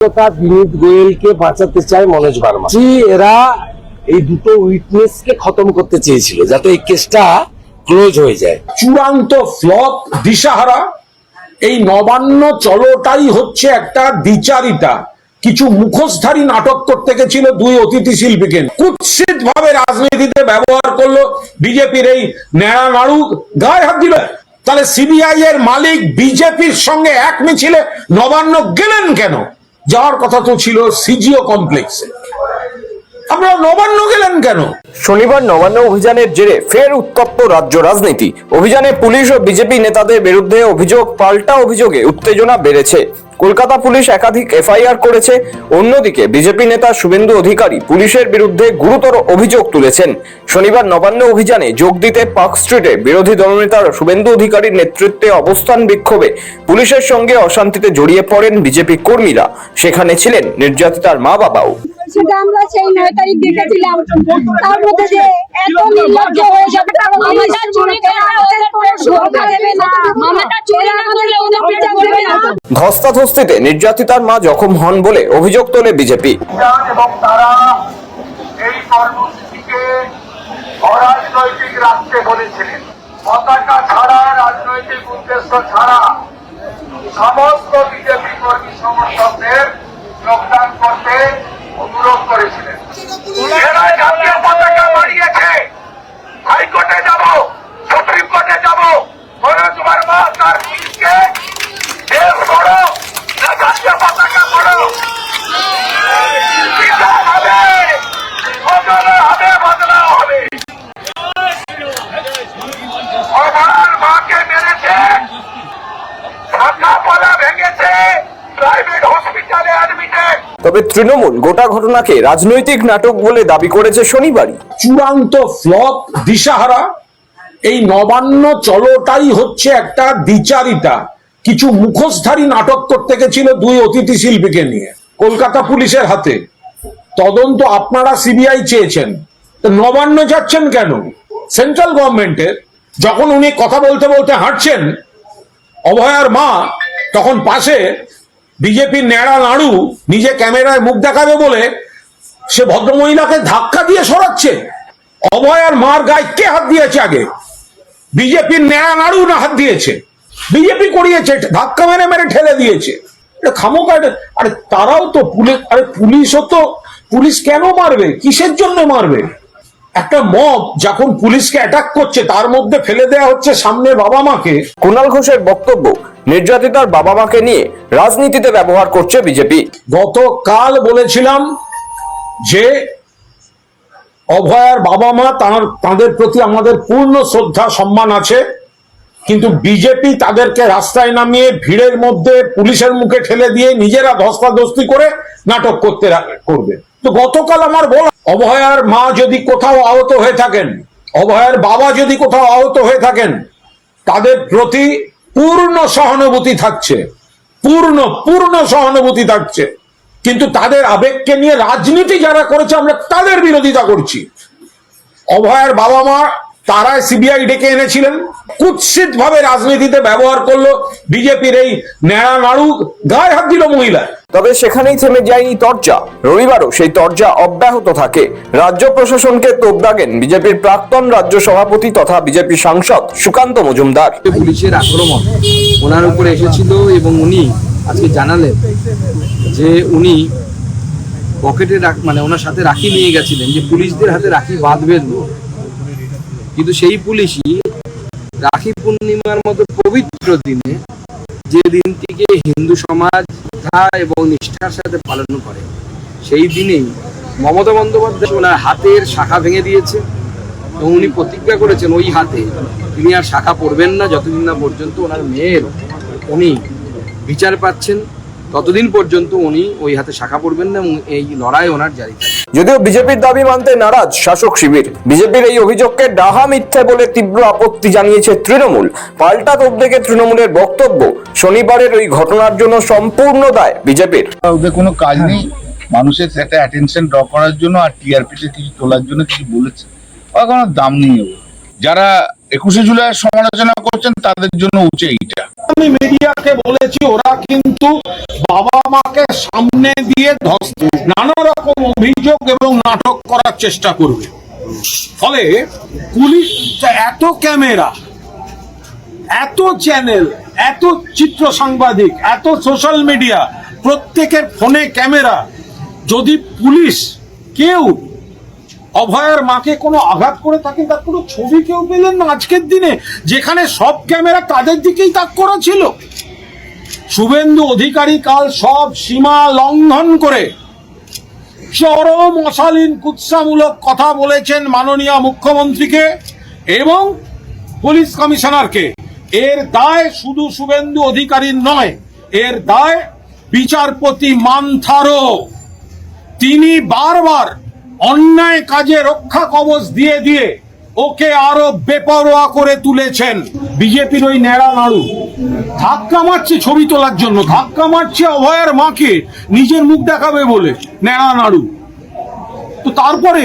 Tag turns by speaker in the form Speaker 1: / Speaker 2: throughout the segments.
Speaker 1: তা বিনীত গোয়েলকে বাঁচাতে চায় মনোজ বার্মা। জি, এরা এই দুটো উইটনেসকে খতম করতে চেয়েছিল যাতে এই কেসটা ক্লোজ হয়ে যায়।
Speaker 2: চূড়ান্ত ফ্লপ দিশাহারা এই নবান্ন হচ্ছে একটা দ্বিচারিতা। কিছু মুখোশধারী নাটক করতে গেছিল দুই অতিথি শিল্পীকে। কুৎসিত ভাবে রাজনীতিতে ব্যবহার করল বিজেপির এই ন্যাড়া নাড়ু। গায়ে হাত দিল। তাহলে সিবিআই এর মালিক বিজেপির সঙ্গে এক মিছিলে নবান্ন গেলেন কেন? যাওয়ার কথা তো ছিল সিজিও কমপ্লেক্সে। আমরা নবান্ন গেলেন কেন?
Speaker 3: শনিবার নবান্ন অভিযানের জেরে ফের উত্তপ্ত রাজ্য রাজনীতি। অভিযানে পুলিশ ও বিজেপি নেতাদের বিরুদ্ধে অভিযোগ, পাল্টা অভিযোগে উত্তেজনা বেড়েছে। কলকাতা পুলিশ একাধিক এফআইআর করেছে। অন্যদিকে বিজেপি নেতা শুভেন্দু অধিকারী পুলিশের বিরুদ্ধে গুরুতর অভিযোগ তুলেছেন। শনিবার নবান্ন অভিযানে যোগ দিতে পার্ক স্ট্রিটে বিরোধী দলনেতা শুভেন্দু অধিকারীর নেতৃত্বে অবস্থান বিক্ষোভে পুলিশের সঙ্গে অশান্তিতে জড়িয়ে পড়েন বিজেপি কর্মীরা। সেখানে ছিলেন নির্যাতিতার মা বাবাও
Speaker 4: সেটা আমরা সেই নয় তারিখ দেখেছিলাম। তার মধ্যে যে এত নির্লজ্জ হয়ে যাবে কারণ মামাটা চুরি করে ওদের সুরক্ষা দেবে না। মামাটা চুরি না করলে ওদের পিঠা করবে না।
Speaker 3: ধস্তাধস্তিতে নির্যাতিতার মা জখম হন বলে অভিযোগ তোলে বিজেপি।
Speaker 5: এবং তারা এই কর্মসূচিকে অরাজনৈতিক রাখতে বলেছিলেন। পতাকা ছাড়া রাজনৈতিক উদ্দেশ্য ছাড়া এরা জাতীয় পতাকা বাড়িয়েছে হাইকোর্টে যাব সুপ্রিম কোর্টে যাব মনোজ বর্মা তার পুলিশকে দেশ করো না জাতীয় পতাকা করো বিচার হবে বদলা হবে বদলা হবে আমার মাকে মেরেছে শাখা পলা ভেঙেছে প্রাইভেট হসপিটালে অ্যাডমিটেড
Speaker 3: তবে তৃণমূল গোটা ঘটনাকে রাজনৈতিক নাটক বলে দাবি করেছে শনিবারই।
Speaker 2: চূড়ান্ত ফ্লপ, দিশাহারা, এই নবান্ন চলোটাই হচ্ছে একটা দ্বিচারিতা কিছু মুখোশধারী নাটক করতে গেছিল দুই অতিথি শিল্পীকে নিয়ে, কলকাতা পুলিশের হাতে। তদন্ত আপনারা সিবিআই চেয়েছেন। নবান্ন যাচ্ছেন কেন? সেন্ট্রাল গভর্নমেন্টের, যখন উনি কথা বলতে বলতে হাঁটছেন, অভয়ার মা তখন পাশে বিজেপির ন্যাড়া নাড়ু নিজে ক্যামেরায় মুখ দেখাবে বলে সে ভদ্রমহিলাকে ধাক্কা দিয়ে সরাচ্ছে। অভয়ার মার গায়ে কে হাত দিয়েছে আগে? বিজেপির ন্যাড়া নাড়ু না হাত দিয়েছে? বিজেপি করিয়েছে, ধাক্কা মেরে মেরে ঠেলে দিয়েছে। এটা খামোকা আরে তারাও তো পুলিশ আরে পুলিশও তো পুলিশ কেন মারবে? কিসের জন্য মারবে? একটা মব যখন পুলিশকে অ্যাটাক করছে তার মধ্যে ফেলে দেওয়া হচ্ছে সামনে বাবা মাকে।
Speaker 3: কুণাল ঘোষের বক্তব্য নির্যাতিতার বাবা মাকে নিয়ে রাজনীতিতে ব্যবহার করছে বিজেপি।
Speaker 2: গতকাল বলেছিলাম যে অভয়ার বাবা মা তার তাদের প্রতি আমাদের পূর্ণ শ্রদ্ধা সম্মান আছে কিন্তু বিজেপি তাদেরকে রাস্তায় নামিয়ে ভিড়ের মধ্যে পুলিশের মুখে ঠেলে দিয়ে নিজেরা ধস্তাধস্তি করে নাটক করতে করবে। তো গতকাল আমার বলা অভয়ার মা যদি কোথাও আহত হয়ে থাকেন, অভয়ার বাবা যদি কোথাও আহত হয়ে থাকেন, তাদের প্রতি পূর্ণ সহানুভূতি থাকছে। পূর্ণ পূর্ণ সহানুভূতি থাকছে। কিন্তু তাদের আবেগকে নিয়ে রাজনীতি যারা করেছে, আমরা তাদের বিরোধিতা করছি। অভয়ার বাবা মা তারাই সিবিআই ডেকে এনেছিলেন। কুৎসিত ভাবে রাজনীতিতে ব্যবহার করল বিজেপির এই ন্যাড়া নাড়ু গায়ে হাত দিল মহিলা।
Speaker 3: তবে সেখানেই থেমে যায়নি তরজা। রবিবারও সেই তরজা অব্যাহত থাকে। রাজ্য প্রশাসনকে তোপ দাগেন বিজেপির প্রাক্তন রাজ্য সভাপতি তথা বিজেপি সাংসদ সুকান্ত মজুমদার।
Speaker 6: পুলিশের আক্রমণ ওনার উপরে এসেছিল এবং উনি আজকে জানালেন যে উনি পকেটে রাখ- মানে ওনার সাথে রাখি নিয়ে গেছিলেন যে পুলিশদের হাতে রাখি বাঁধবেন। না। কিন্তু সেই পুলিশই রাখি পূর্ণিমার মতো পবিত্র দিনে যে দিনটিকে হিন্দু সমাজ এবং নিষ্ঠার সাথে পালন করে, সেই দিনেই মমতা বন্দ্যোপাধ্যায় ওনার হাতের শাখা ভেঙে দিয়েছে এবং উনি প্রতিজ্ঞা করেছেন ওই হাতে, তিনি আর শাখা পড়বেন না, যতদিন না পর্যন্ত ওনার মেয়ের উনি বিচার পাচ্ছেন, ততদিন পর্যন্ত উনি ওই হাতে শাখা পড়বেন না এবং এই লড়াই ওনার জারি
Speaker 3: যদিও বিজেপির দাবি মানতে নারাজ শাসক শিবির, বিজেপির এই অভিযোগকে ডাহা মিথ্যে বলে তীব্র আপত্তি জানিয়েছে তৃণমূল। পাল্টা তোপ দেখে তৃণমূলের বক্তব্য, শনিবারের ওই ঘটনার জন্য সম্পূর্ণ দায় বিজেপির।
Speaker 7: ওদের কোনো কাজ নেই। মানুষের একটা অ্যাটেনশন ড্র করার জন্য আর টিআরপিতে কিছু তোলার জন্য কিছু বলেছে। কোনো দাম নেই যারা একুশে জুলাই সমালোচনা করছেন, তাদের জন্য উচিত এইটা।
Speaker 2: আমি মিডিয়াকে বলেছি, ওরা কিন্তু বাবা মাকে সামনে দিয়ে নানা রকম অভিযোগ এবং নাটক করার চেষ্টা করবে। ফলে পুলিশ এত ক্যামেরা, এত চ্যানেল, এত চিত্র সাংবাদিক, এত সোশ্যাল মিডিয়া, প্রত্যেকের ফোনে ক্যামেরা। যদি পুলিশ কেউ অভয়ার মাকে কোনো আঘাত করে থাকে তার কোনো ছবি কেউ পেলেন না আজকের দিনে, যেখানে সব ক্যামেরা তাদের দিকেই তাক করা ছিল? শুভেন্দু অধিকারী কাল সব সীমা লঙ্ঘন করে। চরম অশালীন কুৎসামূলক কথা বলেছেন মাননীয় মুখ্যমন্ত্রীকে এবং পুলিশ কমিশনারকে। এর দায় শুধু শুভেন্দু অধিকারীর নয়, এর দায় বিচারপতি মান্থারও। তিনি বারবার অন্যায় কাজে রক্ষা কবচ দিয়ে দিয়ে ওকে আরও বেপরোয়া করে তুলেছেন বিজেপির ওই ন্যাড়া নাড়ু ধাক্কা মারছে ছবি তোলার জন্য, ধাক্কা মারছে অভয়ের মাকে নিজের মুখ দেখাবে বলে, ন্যাড়া নাড়ু তো তারপরে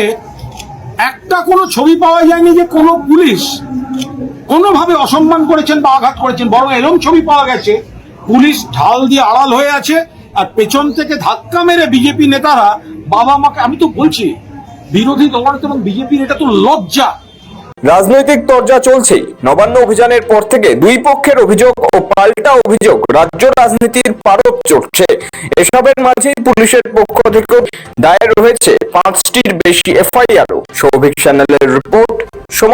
Speaker 2: একটা কোনো ছবি পাওয়া যায়নি যে কোনো পুলিশ কোনোভাবে অসম্মান করেছেন বা আঘাত করেছেন, বরং এরম ছবি পাওয়া গেছে, পুলিশ ঢাল দিয়ে আড়াল হয়ে আছে আর পেছন থেকে ধাক্কা মেরে বিজেপি নেতারা বাবা মাকে আমি তো বলছি বিরোধী দল এবং বিজেপির, এটা তো লজ্জা।
Speaker 3: রাজনৈতিক তরজা চলছেই। নবান্ন অভিযানের পর থেকে দুই পক্ষের অভিযোগ ও পাল্টা অভিযোগ রাজ্য রাজনীতির পারদ চড়ছে। এসবের মাঝেই পুলিশের পক্ষ থেকে দায়ের হয়েছে পাঁচটির বেশি এফআইআর সৌভিক চ্যানেলের রিপোর্ট সময়